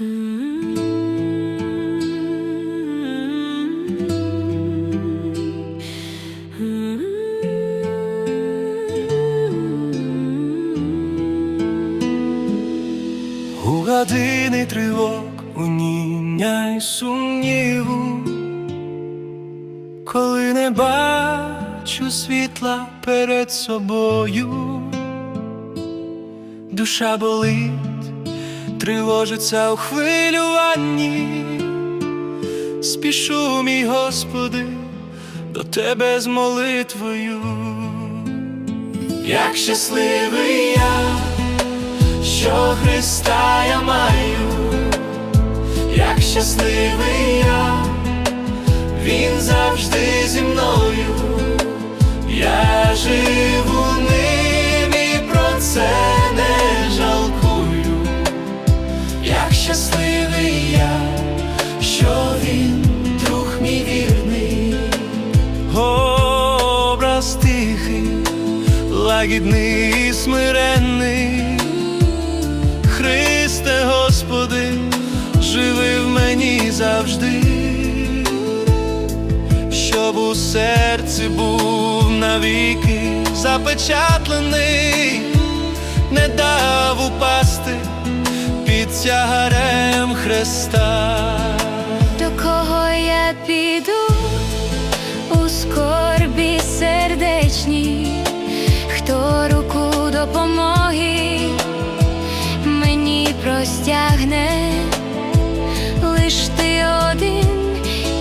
У години тривог, уніння й сумніву, коли не бачу світла перед собою, душа болить, тривожиться у хвилюванні, спішу, мій Господи, до Тебе з молитвою, як щасливий я що Христа я лагідний і смиренний. Христе, Господи, живи в мені завжди, щоб у серці був навіки запечатлений, не дав упасти під тягарем Христа. Мені простягне, лиш ти один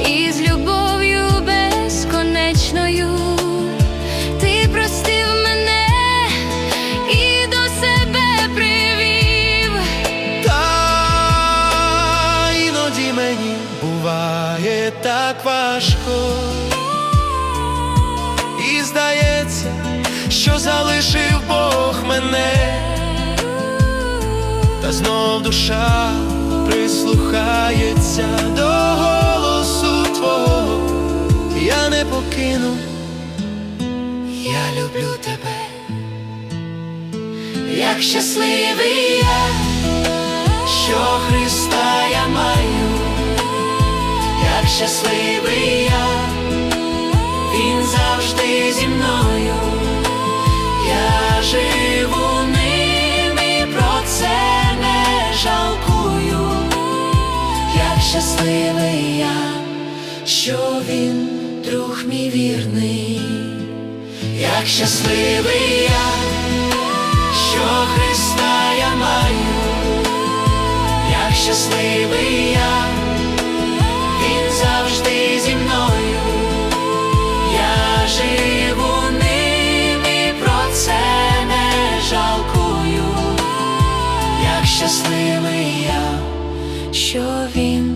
із любов'ю безконечною. Ти простив мене і до себе привів. Та іноді мені буває так важко, і здається, що залишив Бог мене, знов душа прислухається до голосу Твого, я не покину, я люблю тебе, як щасливий я що Христа я маю, як щасливий я, щасливий я, що він друг мій вірний, як щасливий я, що Христа я маю. Як щасливий я, він завжди зі мною, я живу ним про це не жалкую, як щасливий я, що він